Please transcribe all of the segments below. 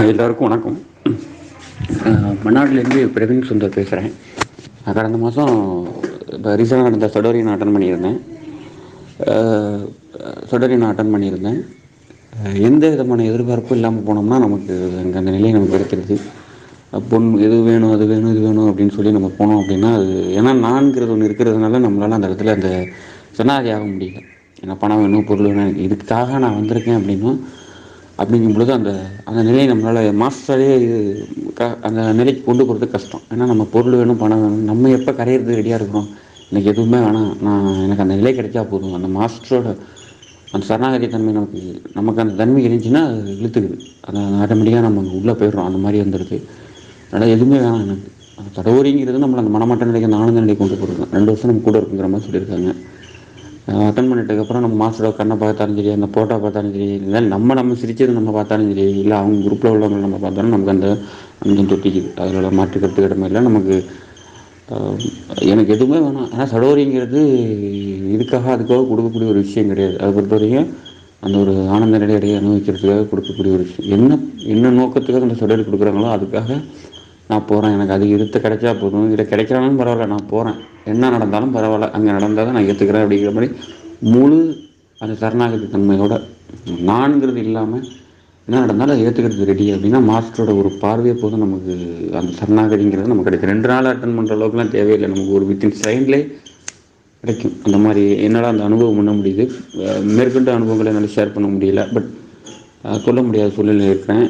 எல்லோருக்கும் வணக்கம். மன்னாடிலேருந்து பிரவீன் சுந்தர் பேசுகிறேன் நான் கடந்த மாதம் இப்போ ரீசெண்டாக நடந்த சொடரி நான் அட்டன் பண்ணியிருந்தேன். சொடரி நான் அட்டன் பண்ணியிருந்தேன். எந்த விதமான எதிர்பார்ப்பும் இல்லாமல் போனோம்னா நமக்கு அங்கே அந்த நிலை நமக்கு கிடைக்கிறது. பொன் எது வேணும் அது வேணும் இது வேணும் அப்படின்னு சொல்லி நம்ம போனோம் அப்படின்னா அது ஏன்னா நான்கிறது ஒன்று இருக்கிறதுனால நம்மளால் அந்த இடத்துல அந்த சனாதி ஆக முடியல. ஏன்னா பணம் வேணும் பொருள் வேணும் இதுக்காக நான் வந்திருக்கேன் அப்படின்னா அப்படிங்கும் பொழுது அந்த அந்த நிலையை நம்மளால் மாஸ்டரே இது க அந்த நிலைக்கு கொண்டு போகிறது கஷ்டம். ஏன்னா நம்ம பொருள் வேணும் பணம் வேணும் நம்ம எப்போ கரையிறது ரெடியாக இருக்கிறோம்? எனக்கு எதுவுமே வேணாம். நான் எனக்கு அந்த நிலை கிடைச்சா போதும். அந்த மாஸ்டரோட அந்த சரணாகதி தன்மை நமக்கு நமக்கு அந்த தன்மை இருந்துச்சுன்னா அது இழுத்துக்குது. அது ஆட்டோமேட்டிக்காக நம்ம அங்கே உள்ளே போயிடுறோம். அந்த மாதிரி வந்துடுது. அதனால் எதுவுமே வேணாம் எனக்கு. அந்த தடவுரிங்கிறது நம்மளை அந்த மனமாட்ட நிலைக்கு அந்த ஆனந்த நிலைக்கு கொண்டு போகிறது ரெண்டு வருஷம் நம்ம கூட இருக்குங்கிற மாதிரி சொல்லியிருக்காங்க. அட்டன் பண்ணிட்டதுக்கப்புறம் நம்ம மாஸ்டரோட கண்ணை பார்த்தாலும் சரி அந்த ஃபோட்டோ பார்த்தாலும் சரி இல்லை நம்ம நம்ம சிரிச்சது நம்ம பார்த்தாலும் சரி இல்லை அவங்க குரூப்பில் உள்ளவங்க நம்ம பார்த்தாலும் நமக்கு அந்த அந்த தொட்டிக்குது. அதில் மாற்று கருத்து இடமே இல்லை நமக்கு எனக்கு எதுவுமே வேணாம். ஆனால் சடோரிங்கிறது இதுக்காக அதுக்காக கொடுக்கக்கூடிய ஒரு விஷயம் கிடையாது. அதை பொறுத்த வரைக்கும் அந்த ஒரு ஆனந்த நிலையடைய அனுபவிக்கிறதுக்காக கொடுக்கக்கூடிய ஒரு விஷயம். என்ன என்ன நோக்கத்துக்காக அந்த சடோரி கொடுக்குறாங்களோ அதுக்காக நான் போகிறேன் எனக்கு அது இருத்த கிடைச்சா போதும். இதில் கிடைச்சாலும் பரவாயில்ல நான் போகிறேன் என்ன நடந்தாலும் பரவாயில்ல. அங்கே நடந்தால் தான் நான் ஏற்றுக்கிறேன் அப்படிங்கிற மாதிரி முழு அந்த சரணாகதி தன்மையோட நான்கிறது இல்லாமல் என்ன நடந்தாலும் அதை ஏற்றுக்கிறது ரெடி அப்படின்னா மாஸ்டரோட ஒரு பார்வையை போதும் நமக்கு. அந்த சரணாகதிங்கிறது நமக்கு கிடைக்கும். ரெண்டு நாள் அட்டன் பண்ணுற அளவுக்குலாம் தேவையில்லை. நமக்கு ஒரு வித்தின் செகண்ட்லேயே கிடைக்கும். அந்த மாதிரி என்னால் அந்த அனுபவம் பண்ண முடியுது? மேற்கொண்டு அனுபவங்களை என்னால் ஷேர் பண்ண முடியல. பட் சொல்ல முடியாத சூழ்நிலை இருக்கிறேன்.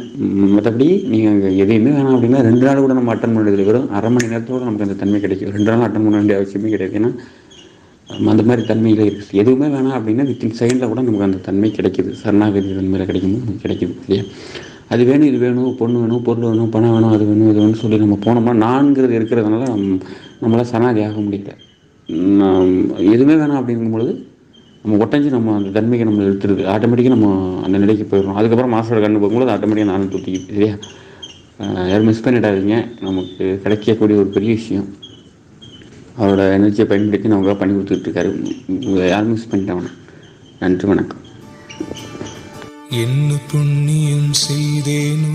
மற்றபடி நீங்கள் அங்கே எதையுமே வேணாம் அப்படின்னா ரெண்டு நாள் கூட நம்ம அட்டன் பண்ணுறது வெறும் அரை மணி நேரத்தோடு நமக்கு அந்த தன்மை கிடைக்கும். ரெண்டு நாள் அட்டன் பண்ண வேண்டிய அவசியமே கிடையாது. ஏன்னா அந்த மாதிரி தன்மையில் இருக்குது எதுவுமே வேணாம் அப்படின்னா வித்தின் செகண்டில் கூட நமக்கு அந்த தன்மை கிடைக்குது. சரணாகதி தன்மையில் கிடைக்கும்போது நமக்கு கிடைக்குது இல்லையா? அது வேணும் இது வேணும் பொண்ணு வேணும் பொருள் வேணும் பணம் வேணும் அது வேணும் இது வேணும்னு சொல்லி நம்ம போனோம்னா நான்கிறது இருக்கிறதுனால நம் நம்மளால் சரணாகதி ஆக முடியல. எதுவுமே வேணாம் அப்படிங்கும்பொழுது நம்ம ஒட்டஞ்சு நம்ம அந்த தன்மைக்கு நம்ம எடுத்துருது ஆட்டோமேட்டிக்காக நம்ம அந்த நிலைக்கு போயிடுறோம். அதுக்கப்புறம் மாஸ்டரோட கண்ணு போகும்போது ஆட்டோமேட்டிக்காக நானும் தூக்கிக்கு சரியா? யாரும் மிஸ் பண்ணிடாதீங்க. நமக்கு கிடைக்கக்கூடிய ஒரு பெரிய விஷயம். அவரோட எனர்ஜியை பயன்படுத்தி நமக்காக பண்ணி கொடுத்துட்டு இருக்காரு. யாரும் மிஸ் பண்ணிட்டாங்க நன்றி வணக்கம். என்ன புண்ணியம் செய்தேனோ